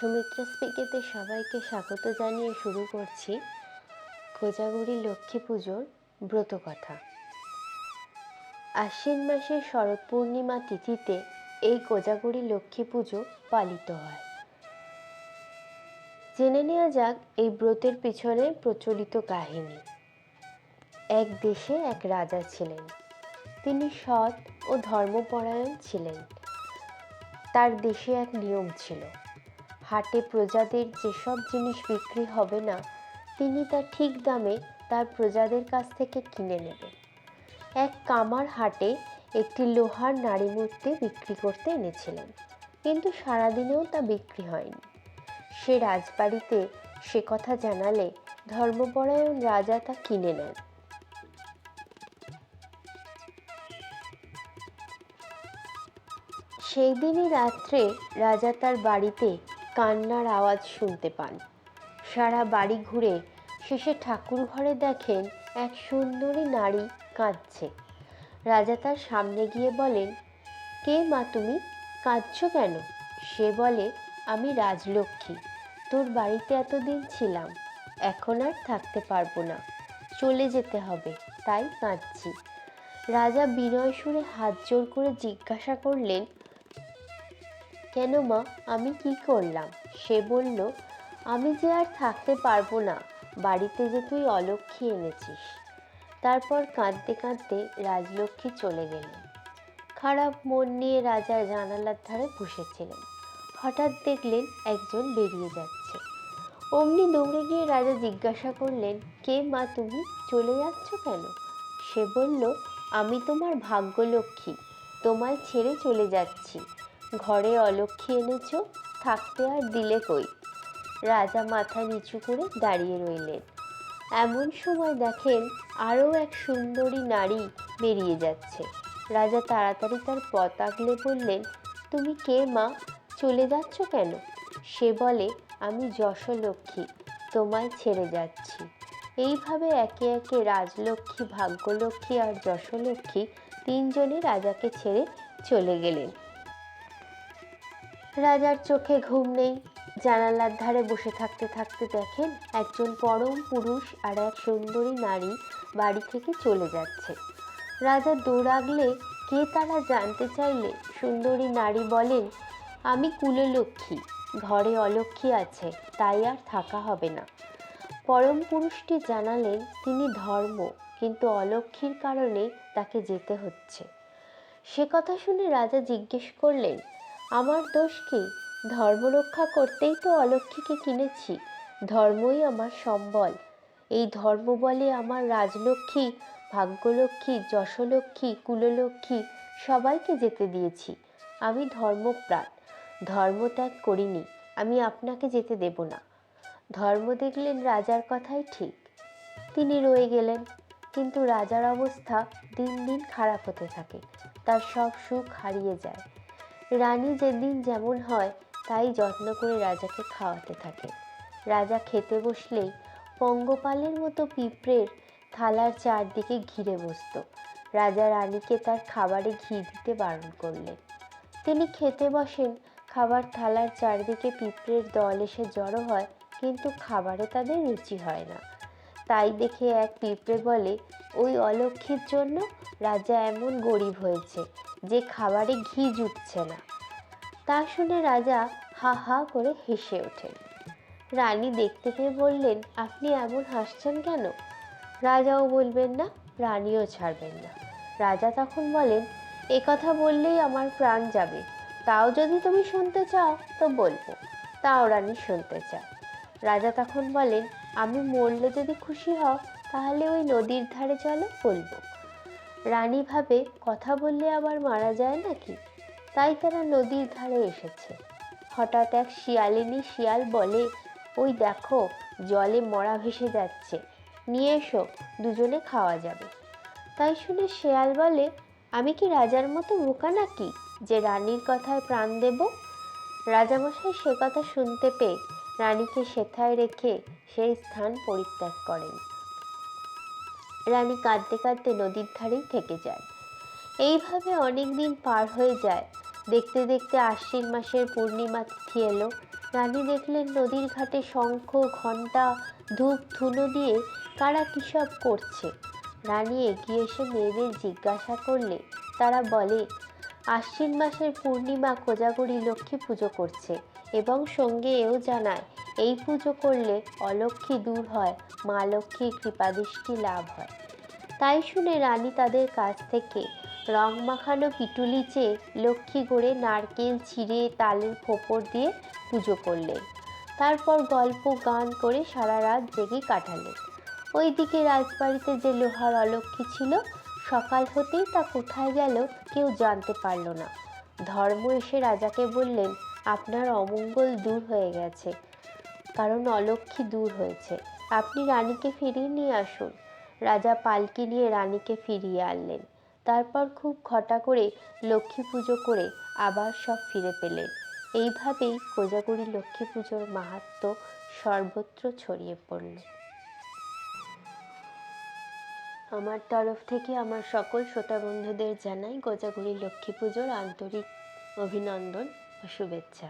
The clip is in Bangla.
সুমিত্রা স্পিকেতে সবাইকে স্বাগত জানিয়ে শুরু করছি কোজাগুড়ি লক্ষ্মী পুজোর ব্রতকথা আশ্বিন মাসের শরৎ পূর্ণিমা তিথিতে এই কোজাগুড়ি লক্ষ্মী পুজো পালিত হয়। জেনে নেওয়া যাক এই ব্রতের পিছনে প্রচলিত কাহিনী। এক দেশে এক রাজা ছিলেন। তিনি সৎ ও ধর্মপরায়ণ ছিলেন। তার দেশে এক নিয়ম ছিল। হাটে প্রজাদের যেসব জিনিস বিক্রি হবে না, তিনি তা ঠিক দামে তার প্রজাদের কাছ থেকে কিনে নেবেন। এক কামার হাটে একটি লোহার নারী মূর্তি বিক্রি করতে এনেছিলেন, কিন্তু সারাদিনেও তা বিক্রি হয়নি। সে রাজবাড়িতে সে কথা জানালে ধর্মপরায়ণ রাজা তা কিনে নেন। সেই দিনই রাত্রে রাজা তার বাড়িতে কান্নার আওয়াজ শুনতে পান। সারা বাড়ি ঘুরে শেষে ঠাকুর ঘরে দেখেন এক সুন্দরী নারী কাঁদছে। রাজা তার সামনে গিয়ে বলেন, কে মা তুমি? কাঁদছ কেন? সে বলে, আমি রাজলক্ষ্মী। তোর বাড়িতে এতদিন ছিলাম। এখন আর থাকতে পারব না। চলে যেতে হবে। তাই কাঁদছি। রাজা বিনয় সুরে হাত জোর করে জিজ্ঞাসা করলেন কেন মা আমি কি করলাম? সে বলল, আমি যে আর থাকতে পারব না, বাড়িতে যে তুই অলক্ষী এনেছিস। তারপর কাঁদতে কাঁদতে রাজলক্ষ্মী চলে গেলেন। খারাপ মন নিয়ে রাজা জানালার ধারে বসেছিলেন। হঠাৎ দেখলেন একজন বেরিয়ে যাচ্ছে। অমনি দৌড়ে গিয়ে রাজা জিজ্ঞাসা করলেন, কে মা তুমি? চলে যাচ্ছ কেন? সে বলল, আমি তোমার ভাগ্যলক্ষ্মী। তোমায় ছেড়ে চলে যাচ্ছি। ঘরে অলক্ষী এনেছ, থাকতে আর দিলে কই? রাজা মাথা নিচু করে দাঁড়িয়ে রইলেন। এমন সময় দেখেন আরও এক সুন্দরী নারী বেরিয়ে যাচ্ছে। রাজা তাড়াতাড়ি তার পথ আগলে বললেন, তুমি কে মা? চলে যাচ্ছ কেন? সে বলে, আমি যশলক্ষ্মী, তোমায় ছেড়ে যাচ্ছি। এইভাবে একে একে রাজলক্ষ্মী, ভাগ্যলক্ষ্মী আর যশলক্ষ্মী তিনজনে রাজাকে ছেড়ে চলে গেলেন। রাজার চোখে ঘুম নেই। জানালার ধারে বসে থাকতে থাকতে দেখেন একজন পরম পুরুষ আর এক সুন্দরী নারী বাড়ি থেকে চলে যাচ্ছে। রাজা দৌড়াগলে কে তারা জানতে চাইলে সুন্দরী নারী বলেন, আমি কুললক্ষ্মী, ঘরে অলক্ষ্মী আছে, তাই আর থাকা হবে না। পরম পুরুষটি জানালেন, তিনি ধর্ম, কিন্তু অলক্ষ্মীর কারণে তাকে যেতে হচ্ছে। সে কথা শুনে রাজা জিজ্ঞেস করলেন আমার দোষ কি? ধর্ম রক্ষা করতেই তো অলক্ষীকে কিনেছি। ধর্মই আমার সম্বল। এই ধর্ম বলে আমার রাজলক্ষ্মী, ভাগ্যলক্ষ্মী, যশলক্ষ্মী, কুললক্ষ্মী সবাইকে যেতে দিয়েছি। আমি ধর্মপ্রাণ। ধর্ম ত্যাগ করিনি। আমি আপনাকে যেতে দেব না। ধর্ম দেখলেন রাজার কথাই ঠিক। তিনি রয়ে গেলেন। কিন্তু রাজার অবস্থা দিন দিন খারাপ হতে থাকে। তার সব সুখ হারিয়ে যায়। রানী যেদিন যেমন হয়, তাই যত্ন করে রাজাকে খাওয়াতে থাকে। রাজা খেতে বসলেই পঙ্গপালের মতো পিঁপড়ের থালার চারদিকে ঘিরে বসত। রাজা রানীকে তার খাবারে ঘি দিতে বারণ করলেন। তিনি খেতে বসেন, খাবার থালার চারদিকে পিঁপড়ের দল এসে জড়ো হয়, কিন্তু খাবারে তাদের রুচি হয় না। তাই দেখে এক পিঁপড়ে বলে, ওই অলক্ষীর জন্য রাজা এমন গরিব হয়েছে যে খাবারে ঘি জুটছে না। তা শুনে রাজা হা হা করে হেসে ওঠেন। রানী দেখতে পেয়ে বললেন, আপনি এমন হাসছেন কেন? রাজাও বলবেন, না, রানীও ছাড়বেন না। রাজা তখন বলেন, এ কথা বললেই আমার প্রাণ যাবে। তাও যদি তুমি শুনতে চাও, তো বলব। তাও রানী শুনতে চায়। রাজা তখন বলেন, আমি মরলে যদি খুশি হও, তাহলে ওই নদীর ধারে চলো, বলব। রানী ভাবে কথা বললে আবার মারা যায় নাকি? তাই তারা নদীর ধারে এসেছে। হঠাৎ এক শিয়ালিনী শিয়াল বলে, ওই দেখো, জলে মরা ভেসে যাচ্ছে। নিয়ে এসো, দুজনে খাওয়া যাবে। তাই শুনে শেয়াল বলে, আমি কি রাজার মতো বোকা নাকি যে রানীর কথায় প্রাণ দেব? রাজামশাই সে কথা শুনতে পেয়ে রানীকে সেথায় রেখে সেই স্থান পরিত্যাগ করেন। রানী কাঁদতে কাঁদতে নদীর ধারেই থেকে যায়। এইভাবে অনেক দিন পার হয়ে যায়। দেখতে দেখতে আশ্বিন মাসের পূর্ণিমা তিথি এলো। রানী দেখলেন নদীর ঘাটে শঙ্খ, ঘণ্টা, ধূপ, ধুনো দিয়ে কারা কী সব করছে। রানী এগিয়ে এসে মেয়েদের জিজ্ঞাসা করলে, তারা বলে, আশ্বিন মাসের পূর্ণিমা কোজাগরি লক্ষ্মী পুজো করছে এবং সঙ্গে এও জানায় এই পুজো করলে অলক্ষ্মী দূর হয়, মা লক্ষ্মীর কৃপাদৃষ্টি লাভ হয়। তাই শুনে রানী তাদের কাছ থেকে রং মাখানো পিটুলি চেয়ে লক্ষ্মী গড়ে নারকেল ছিঁড়ে তালের খোপর দিয়ে পুজো করলেন। তারপর গল্প গান করে সারা রাত জেগে কাটালেন। ওইদিকে রাজবাড়িতে যে লোহার অলক্ষ্মী ছিল, সকাল হতেই তা কোথায় গেল কেউ জানতে পারল না। ধর্ম এসে রাজাকে বললেন, আপনার অমঙ্গল দূর হয়ে গেছে। কারণ অলক্ষ্মী দূর হয়েছে। আপনি রানীকে ফিরিয়ে নিয়ে আসুন। রাজা পালকি নিয়ে রানীকে ফিরিয়ে আনলেন। তারপর খুব ঘটা করে লক্ষ্মী পুজো করে আবার সব ফিরে পেলেন। এইভাবেই কোজাগরি লক্ষ্মী পুজোর মাহাত্ম্য সর্বত্র ছড়িয়ে পড়ল। আমার তরফ থেকে আমার সকল শ্রোতা বন্ধুদের জানাই কোজাগরি লক্ষ্মী পুজোর আন্তরিক অভিনন্দন ও শুভেচ্ছা।